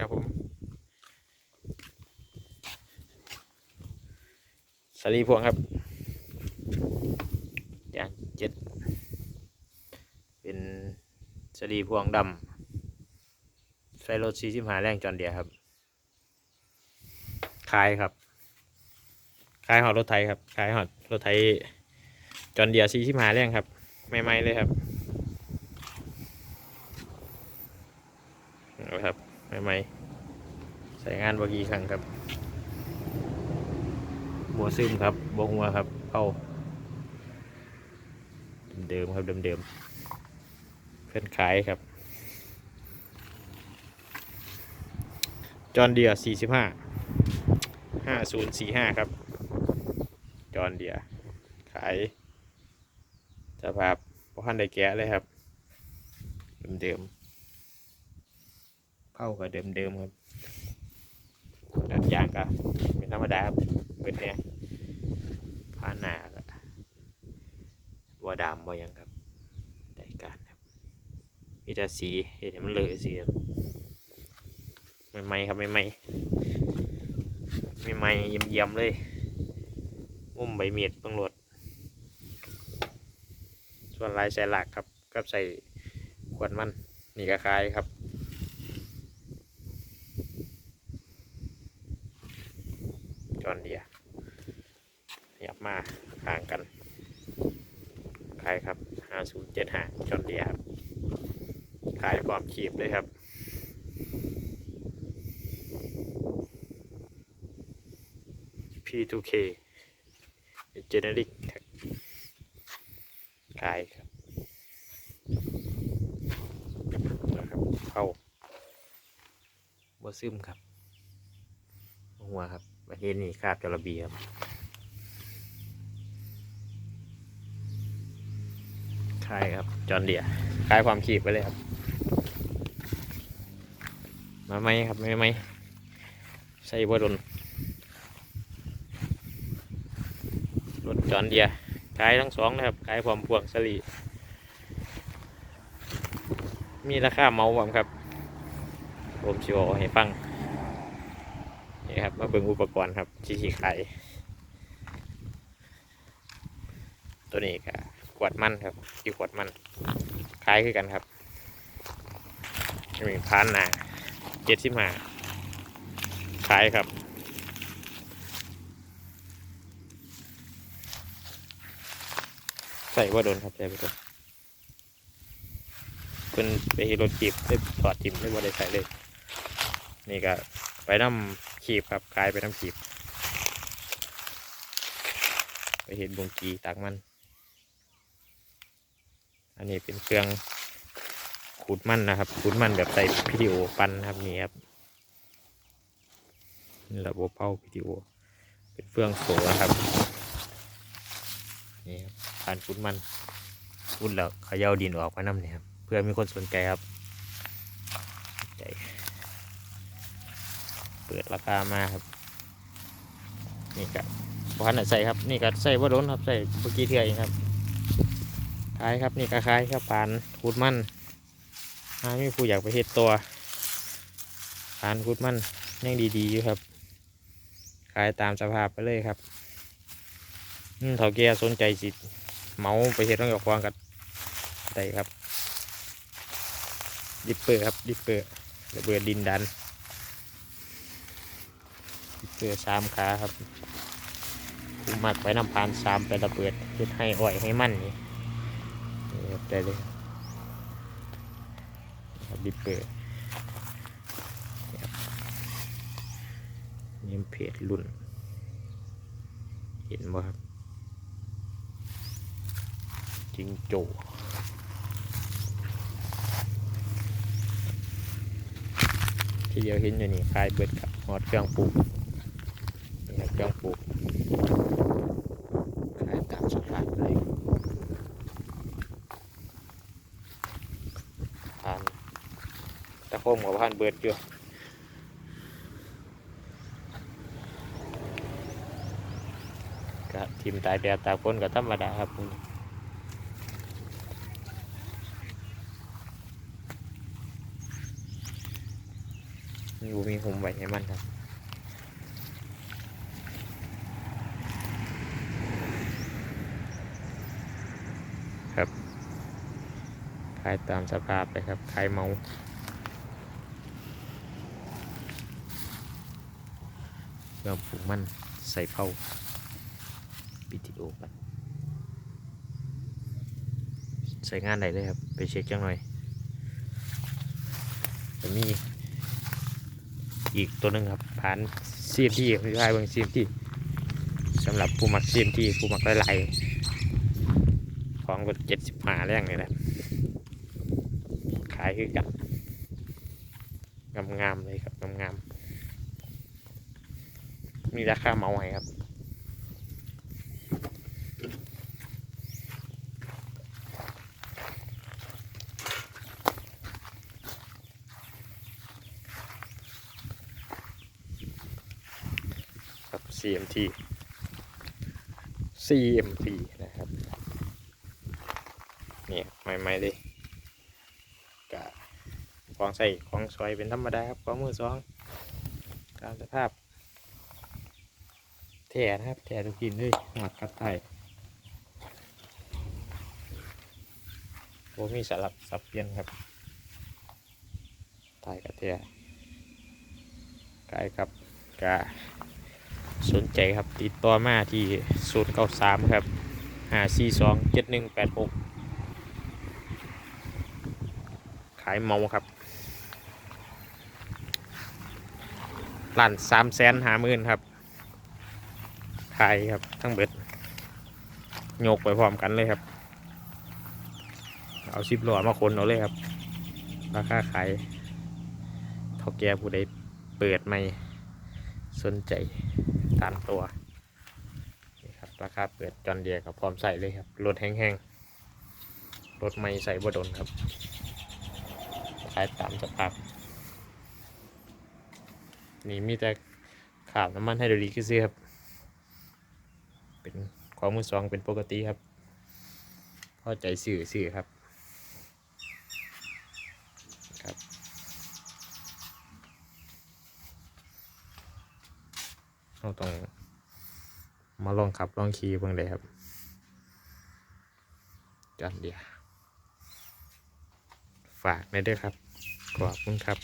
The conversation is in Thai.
ครับผมสลีพวงครับอย่างเจ็ดเป็นสลีพวงดำใส่รถสี่สิบห้าแรงจอนเดียครับขายครับขายหอดรถไทยครับขายหอดรถไทยจอนเดียสี่สิบห้าแรงครับใหม่ๆเลยครับเอาครับ ใหม่ๆใส่งานบกี่ครั้งครับ บัวซึมครับบัวหัวครับเข้าเดิมครับเดิมๆเพื่อนขายครับ จอนเดียสี่สิบห้าห้าศูนย์สี่ห้าครับ จอนเดียขายสภาพพอพันได้แกะเลยครับ เดิมๆ เข้ากับเดิมๆครับดัดยางก็เป็นธรรมดาครับเป็นเนี่ยผ่านหนาก็ว่าดามว่าหยังครับได้การครับมีแต่สีเห็นมันเลยสีครับไม่ไหมครับไม่ไหมไม่ไหมเยี่ยมเยี่ยมๆเลยมุมใบเมียดตำรวจส่วนลายใส่หลักครับกับใส่ขวดมันนี่ก็คล้ายครับ อนเดียขยับมาห่างกันคล้ายครับห้าศูนย์เจ็ดห้าจอนเดียครับขายความขีบเลยครับ P2K เป็น generic ครับขายครับนะครับเข้าบัซึมครับ หัวครับ ประเทศนี้คาบจระเบีครับขายครับ จอนเดียขายความขีบไปเลยครับ มาไหมครับไม่ไหมใส่บัวดนรถจอนเดียขายทั้งสองนะครับขายพร้อมพวงสลีมีราคาเมาบ่ครับ ผมชิวเอาให้ฟัง นี่ครับ มาเบิ่งอุปกรณ์ครับที่ที่ขายตัวนี้ก็ขวดมันครับที่ขวดมันขายคือกันครับมีพานนาเจ็ดสิบห้าขายครับใส่ว่าโดนครับใส่ไปโดนเพิ่นไปเฮ็ดรถจีบได้ถอดจิมได้บ่ได้ใส่เลย นี่ก็ไปน้ำ ขีบครับขายไปน้ำขีบ ไปเห็นบงกีตักมัน อันนี้เป็นเครื่องขูดมันนะครับขูดมันแบบใส่พิดีโอปั้นนะครับนี่ครับนี่ระบบเผาพิดีโอเป็นเครื่องโสนะครับนี่ครับการขุดมันขุดแล้วเขย่าดินออกมาน้ำเนี่ยครับเพื่อมีคนสนใจครับใจ เปิดราคามาครับ นี่ก็พันธุ์ใส่ครับ นี่ก็ใส่ว่าโดนครับใส่เมื่อกี้เทื่อเองครับขายครับนี่ก็ขายครับผ่านขุดมันถ้ามีผู้อยากไปเฮ็ดตัวผ่านขุดมันยังดีๆอยู่ครับ ขายตามสภาพไปเลยครับอืมเถาแก่สนใจสิเมาไปเฮ็ดต้องกับควางกันได้ครับ ดิปเปอร์ครับดิปเปอร์ระเบิดดินดัน เปอสามขาครับคุมักไปน้ำพานสามไประเบิดเฮ็ดให้อ่อยให้มันนี่นี่ได้เลยบิเปอร์นี่ครับนี่เพจรุ่น เห็นบ่ครับจิงโจ้ที่เดียวเห็นอยู่นี่คลายเบิดครับหอดเครื่องปลูก นี่ครับเครื่องปลูกขายตามสภาพเลยผ่านตะโคมกับผ่านเบิดอยู่ก็ทีมตายแดดตากฝนก็ธรรมดาครับผมมีบูมีหุ่มไว้ให้มันครับ ครับ ขายตามสภาพเลยครับ ขายเมาเราปลูกมันใส่เผาปิดวิดีโอกันใส่งานไหนเลยครับ ไปเช็คจังหน่อยจะมีอีกตัวหนึ่งครับผ่านซีมที่พี่ชายเบางซีมที่สำหรับผู้มักซีมที่ผู้มักหลายๆ ของก็เจ็ดสิบห้าแรงเลยแหละขายคือกันงามๆเลยครับงามๆมีราคาเมาให้ครับครับ CMT CMT นะครับ นี่ใหม่ๆเลยกะของใส่ของซอยเป็นธรรมดาครับของมือสองตามสภาพแถนะครับแถทุกินด้วยหมัดกัดไทยโอ้มีสลับสับเปลี่ยนครับไทยกระเบแถกายครับกะสนใจครับติดต่อมาที่ศูนย์เก้าสามครับห้าสี่สองเจ็ดหนึ่งแปดหก ขายเมาครับล้านสามแสนหาหมื่นครับขายครับทั้งเบิดโยกไปพร้อมกันเลยครับ เอาสิบหลอมาคนเอาเลยครับ ราคาขายเท่าแก่ผู้ใดเปิดไม่สนใจตามตัวนี่ครับราคาเปิดจอนเดียกับพร้อมใส่เลยครับรถแห้งๆรถไม่ใส่บดนครับ ขายตามสภาพ นี่มีแต่ขาบน้ำมันไฮดรอลิกซื้อครับ เป็นความมือสองเป็นปกติครับพอใจสื่อสื่อครับครับ เราต้องมาลองขับลองขี่เบิ่งเลยครับจอนเดีย ฝากในอยเด้วยครับ ขอบคุณครับ